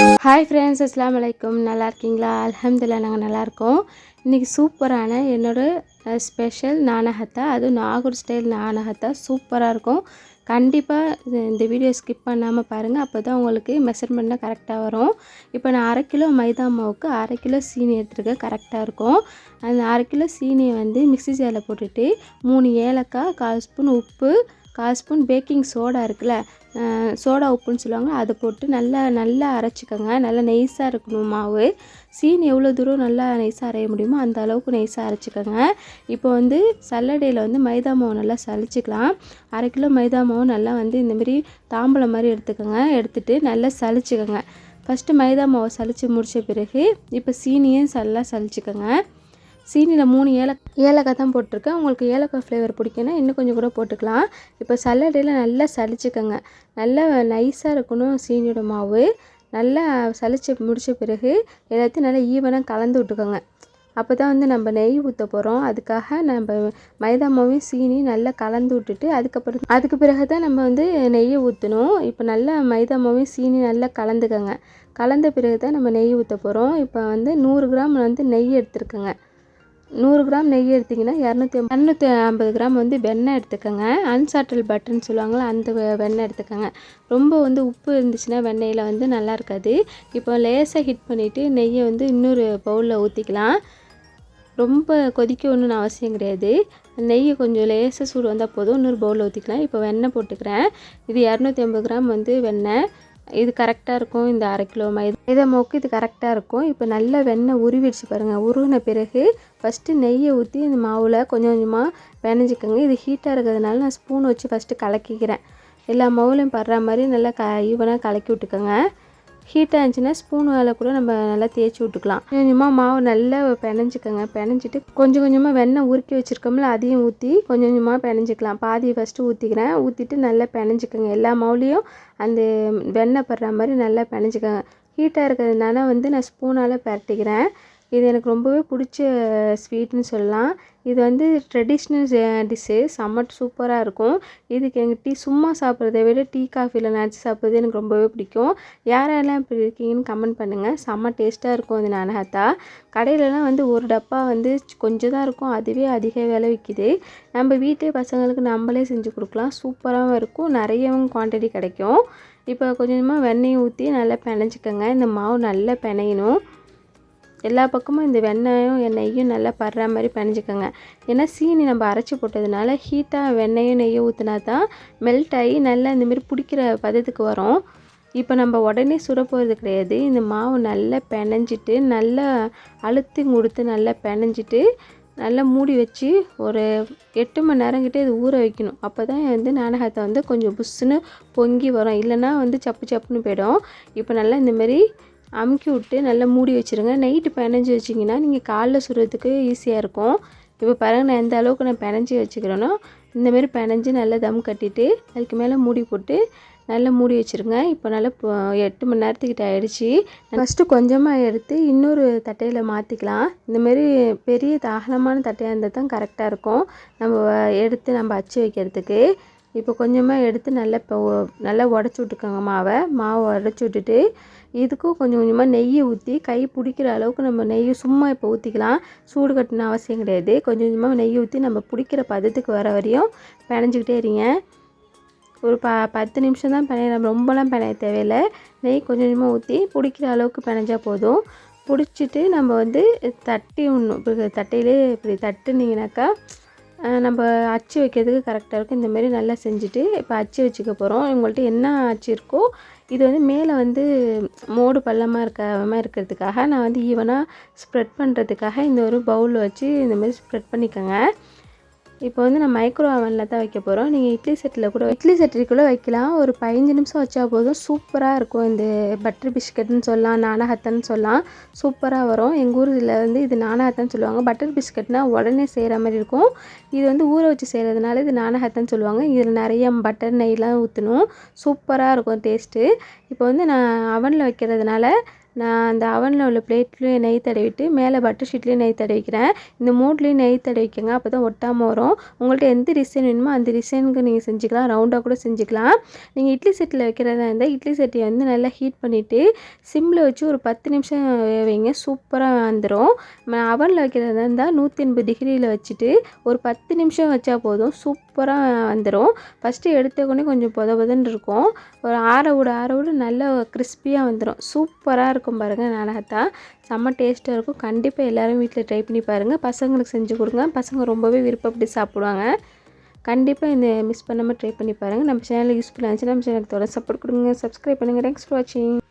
Hi friends அஸ்லாம் வலைக்கம் நல்லா இருக்கீங்களா அலமதுல்லா நாங்கள் நல்லாயிருக்கோம் இன்றைக்கி சூப்பரான என்னோடய ஸ்பெஷல் நாணகத்தா அதுவும் நாகூர் ஸ்டைல் நாணகத்தா சூப்பராக இருக்கும். கண்டிப்பாக இந்த வீடியோ ஸ்கிப் பண்ணாமல் பாருங்கள் அப்போ தான் உங்களுக்கு மெஷர்மெண்ட்லாம் கரெக்டாக வரும். இப்போ நான் அரை கிலோ மைதா மாவுக்கு அரை கிலோ சீனி எடுத்துருக்கேன். கரெக்டாக இருக்கும். அந்த அரை கிலோ சீனியை வந்து மிக்ஸி ஜாரில் போட்டுட்டு மூணு ஏலக்காய் கால் ஸ்பூன் உப்பு கால் ஸ்பூன் பேக்கிங் சோடா இருக்குல்ல சோடா உப்புன்னு சொல்லுவாங்க அதை போட்டு நல்லா நல்லா அரைச்சிக்கோங்க. நல்லா நெய்ஸாக இருக்கணும் மாவு. சீனி எவ்வளோ தூரம் நல்லா நெய்ஸாக அரைய முடியுமோ அந்த அளவுக்கு நெய்ஸாக அரைச்சிக்கோங்க. இப்போ வந்து சல்லடையில் வந்து மைதா மாவு நல்லா சளிச்சிக்கலாம். அரை கிலோ மைதா மாவு நல்லா வந்து இந்தமாரி தாம்பளம் மாதிரி எடுத்துக்கோங்க. எடுத்துகிட்டு நல்லா சளிச்சிக்கோங்க. ஃபஸ்ட்டு மைதா மாவை சளிச்சு முடித்த பிறகு இப்போ சீனியும் நல்லா சளிச்சிக்கோங்க. சீனியில் மூணு ஏலக்காய் ஏலக்காய் தான் போட்டிருக்கேன். உங்களுக்கு ஏலக்காய் ஃப்ளேவர் பிடிக்குன்னா இன்னும் கொஞ்சம் கூட போட்டுக்கலாம். இப்போ சல்லடையில் நல்லா சளிச்சுக்கோங்க. நல்லா நைஸாக இருக்கணும் சீனியோட மாவு. நல்லா சளிச்சு முடித்த பிறகு எல்லாத்தையும் நல்லா ஈவனாக கலந்து விட்டுக்கோங்க. அப்போ தான் வந்து நம்ம நெய் ஊற்ற போகிறோம் அதுக்காக நம்ம மைதா மாவையும் சீனி நல்லா கலந்து விட்டுட்டு அதுக்கப்புறம் அதுக்கு பிறகு தான் நம்ம வந்து நெய்யை ஊற்றணும் இப்போ நல்லா மைதா மாவையும் சீனி நல்லா கலந்துக்கோங்க. கலந்த பிறகு தான் நம்ம நெய் ஊற்ற போகிறோம் இப்போ வந்து நூறு கிராம் வந்து நெய் எடுத்துருக்கோங்க. நூறு கிராம் நெய் எடுத்திங்கன்னா இரநூத்தி இரநூத்தி ஐம்பது கிராம் வந்து வெண்ணெய் எடுத்துக்கோங்க. அன்சாட்டல் பட்டர்னு சொல்லுவாங்களா அந்த வெண்ணெய் எடுத்துக்கோங்க. ரொம்ப வந்து உப்பு இருந்துச்சுன்னா வெண்ணெயில் வந்து நல்லா இருக்காது. இப்போ லேசாக ஹிட் பண்ணிவிட்டு நெய்யை வந்து இன்னொரு பவுலில் ஊற்றிக்கலாம் ரொம்ப கொதிக்க ஒன்றும் அவசியம் கிடையாது. நெய்யை கொஞ்சம் லேசாக சூடு வந்தால் போதும். இன்னொரு பவுலில் ஊற்றிக்கலாம் இப்போ வெண்ணெய் போட்டுக்கிறேன். இது இரநூத்தி ஐம்பது கிராம் வந்து வெண்ணெய். இது கரெக்டாக இருக்கும் இந்த அரை கிலோ மைதா மைதா மோக்கு இது கரெக்டாக இருக்கும். இப்போ நல்லா வெண்ணெய் உருவிடுச்சு பாருங்கள் உருவின பிறகு ஃபஸ்ட்டு நெய்யை ஊற்றி இந்த மாவில் கொஞ்சம் கொஞ்சமாக பிணைஞ்சிக்கோங்க இது ஹீட்டாக இருக்கிறதுனால நான் ஸ்பூன் வச்சு ஃபஸ்ட்டு கலக்கிக்கிறேன். எல்லா மாவுலையும் படுற மாதிரி நல்லா க ஈவனாக கலக்கி விட்டுக்கோங்க. ஹீட்டாக இருந்துச்சுன்னா ஸ்பூனால் கூட நம்ம நல்லா தேய்ச்சி விட்டுக்கலாம். கொஞ்சமாக மாவு நல்லா பிணைஞ்சிக்கோங்க பிணைஞ்சிட்டு கொஞ்சம் கொஞ்சமாக வெண்ணெய் உருக்கி வச்சுருக்கோம்ல அதையும் ஊற்றி கொஞ்சம் கொஞ்சமாக பிணைஞ்சிக்கலாம் பாதியை ஃபஸ்ட்டு ஊற்றிக்கிறேன் ஊற்றிட்டு நல்லா பிணைஞ்சிக்கோங்க எல்லா மாவுலேயும் அந்த வெண்ணெய் படுற மாதிரி நல்லா பிணைஞ்சிக்கோங்க ஹீட்டாக இருக்கிறதுனால வந்து நான் ஸ்பூனால் பரட்டிக்கிறேன். இது எனக்கு ரொம்பவே பிடிச்ச ஸ்வீட்னு சொல்லலாம். இது வந்து ட்ரெடிஷ்னல் டிஷ்ஷு செம்ம சூப்பராக இருக்கும். இதுக்கு எங்கள் டீ சும்மா சாப்பிட்றத விட டீ காஃபியில் நினச்சி சாப்பிட்றது எனக்கு ரொம்பவே பிடிக்கும். யாரெல்லாம் இப்படி இருக்கீங்கன்னு கமெண்ட் பண்ணுங்கள் செம்ம டேஸ்ட்டாக இருக்கும் அது நானகத்தா கடையிலலாம் வந்து ஒரு டப்பா வந்து கொஞ்சம் தான் இருக்கும். அதுவே அதிக விலை விற்கிது நம்ம வீட்டிலே பசங்களுக்கு நம்மளே செஞ்சு கொடுக்கலாம். சூப்பராகவும் இருக்கும். நிறையவும் குவான்டிட்டி கிடைக்கும். இப்போ கொஞ்சமாக வெண்ணெய் ஊற்றி நல்லா பிணைஞ்சிக்கோங்க. இந்த மாவு நல்லா பிணையணும். எல்லா பக்கமும் இந்த வெண்ணெயும் எண்ணெயும் நல்லா படுற மாதிரி பிணைஞ்சிக்கோங்க. ஏன்னா சீனி நம்ம அரைச்சி போட்டதுனால ஹீட்டாக வெண்ணெயும் நெய்யும் ஊற்றினா தான் மெல்ட் ஆகி நல்லா இந்தமாரி பிடிக்கிற பதத்துக்கு வரும். இப்போ நம்ம உடனே சுட போகிறது கிடையாது. இந்த மாவு நல்லா பிணைஞ்சிட்டு நல்லா அழுத்தி கொடுத்து நல்லா பிணைஞ்சிட்டு நல்லா மூடி வச்சு ஒரு எட்டு மணி நேரங்கிட்டே இது ஊற வைக்கணும். அப்போ தான் வந்து நாடகத்தை வந்து கொஞ்சம் புஷ்ஷுன்னு பொங்கி வரும். இல்லைன்னா வந்து சப்பு சப்புன்னு போயிடும். இப்போ நல்லா இந்தமாரி அமுக்கி விட்டு நல்லா மூடி வச்சுருங்க. நைட்டு பிணைஞ்சி வச்சிங்கன்னா நீங்கள் காலைல சுடுறதுக்கு ஈஸியாக இருக்கும். இப்போ பாருங்கள் நான் எந்த அளவுக்கு நான் பிணைஞ்சி வச்சுக்கிறேனோ இந்தமாரி பிணைஞ்சி நல்லா தம் கட்டிட்டு அதுக்கு மேலே மூடி போட்டு நல்லா மூடி வச்சுருங்க. இப்போ நல்லா இப்போ எட்டு மணி நேரத்துக்கிட்ட ஆயிடுச்சு. ஃபஸ்ட்டு கொஞ்சமாக எடுத்து இன்னொரு தட்டையில் மாற்றிக்கலாம் இந்தமாரி பெரிய தாகலமான தட்டையாக இருந்தால் தான் கரெக்டாக இருக்கும். நம்ம எடுத்து நம்ம அச்சு வைக்கிறதுக்கு. இப்போ கொஞ்சமாக எடுத்து நல்லா இப்போ நல்லா உடச்சி விட்டுக்கோங்க மாவை. மாவை உடச்சி விட்டுட்டு இதுக்கும் கொஞ்சம் கொஞ்சமாக நெய்யை ஊற்றி கை பிடிக்கிற அளவுக்கு நம்ம நெய்யை சும்மா இப்போ ஊற்றிக்கலாம் சூடு கட்டின அவசியம் கிடையாது. கொஞ்சம் கொஞ்சமாக நெய் ஊற்றி நம்ம பிடிக்கிற பதத்துக்கு வர வரையும் பிணைஞ்சிக்கிட்டே இருங்க. ஒரு ப பத்து நிமிஷம் தான் பிணையலாம் நம்ம ரொம்பலாம் பிணைய தேவையில்லை. நெய் கொஞ்சம் கொஞ்சமாக ஊற்றி பிடிக்கிற அளவுக்கு பிணைஞ்சால் போதும். பிடிச்சிட்டு நம்ம வந்து தட்டி விடணும். இப்போ தட்டையிலே இப்படி தட்டுனீங்கனாக்கா நம்ம அச்சு வைக்கிறதுக்கு கரெக்டாக இருக்கும். இந்தமாரி நல்லா செஞ்சுட்டு இப்போ அச்சு வச்சுக்க போகிறோம் உங்கள்கிட்ட என்ன அச்சு இருக்கோ இது வந்து மேலே வந்து மோடு பள்ளமாக இருக்காமல் இருக்கிறதுக்காக நான் வந்து ஈவனாக ஸ்ப்ரெட் பண்ணுறதுக்காக இந்த ஒரு பவுலில் வச்சு இந்தமாதிரி ஸ்ப்ரெட் பண்ணிக்கோங்க. இப்போ வந்து நான் மைக்ரோ அவனில் தான் வைக்க போகிறோம் நீங்கள் இட்லி செட்டில் கூட இட்லி செட்டில் வைக்கலாம். ஒரு பதினஞ்சு நிமிஷம் வச்சா போதும். சூப்பராக இருக்கும் இந்த பட்டர் பிஸ்கட்னு சொல்லலாம் நானகத்தன்னு சொல்லலாம். சூப்பராக வரும். எங்கள் ஊரில் வந்து இது நானகத்தன்னு சொல்லுவாங்க. பட்டர் பிஸ்கட்னால் உடனே செய்கிற மாதிரி இருக்கும். இது வந்து ஊற வச்சு செய்கிறதுனால இது நானகத்தன்னு சொல்லுவாங்க. இதில் நிறைய பட்டர் நெய்லாம் ஊற்றணும் சூப்பராக இருக்கும் டேஸ்ட்டு இப்போ வந்து நான் அவனில் வைக்கிறதுனால நான் அந்த அவனில் உள்ள பிளேட்லேயும் நெய் தடவிட்டு மேலே பட்டர் ஷீட்லேயும் நெய் தடவிக்கிறேன். இந்த மூட்லேயும் நெய் தடவிக்கங்க அப்போ தான் ஒட்டாமல் வரும். உங்கள்கிட்ட எந்த டிசைன் வேணுமோ அந்த டிசைனுக்கு நீங்கள் செஞ்சுக்கலாம். ரவுண்டாக கூட செஞ்சுக்கலாம். நீங்கள் இட்லி செட்டில் வைக்கிறதா இருந்தால் இட்லி சட்டியை வந்து நல்லா ஹீட் பண்ணிவிட்டு சிம்மில் வச்சு ஒரு பத்து நிமிஷம் வைங்க. சூப்பராக வந்துடும் அவனில் வைக்கிறதா இருந்தால் நூற்றி எண்பது டிகிரியில் வச்சுட்டு ஒரு பத்து நிமிஷம் வச்சா போதும். சூப்பராக வந்துடும் ஃபஸ்ட்டு எடுத்தக்கொடனே கொஞ்சம் பொத பொதன்னு இருக்கும். ஒரு ஆற விட ஆற விட நல்லா கிறிஸ்பியாக வந்துடும் சூப்பராக இருக்கும் பாருங்கள் நாடகத்தா செம்ம டேஸ்ட்டாக இருக்கும். கண்டிப்பாக எல்லோரும் வீட்டில் ட்ரை பண்ணி பாருங்கள் பசங்களுக்கு செஞ்சு கொடுங்க. பசங்க ரொம்பவே விருப்பப்பட்டு சாப்பிடுவாங்க. கண்டிப்பாக இந்த மிஸ் பண்ணாமல் ட்ரை பண்ணி பாருங்கள் நம்ம சேனலில் யூஸ்ஃபுல்லாக இருந்துச்சு நம்ம சேனலுக்கு தொடர் சப்போர்ட் கொடுங்க. சப்ஸ்கிரைப் பண்ணுங்கள் தேங்க்ஸ் ஃபார் வாட்சிங்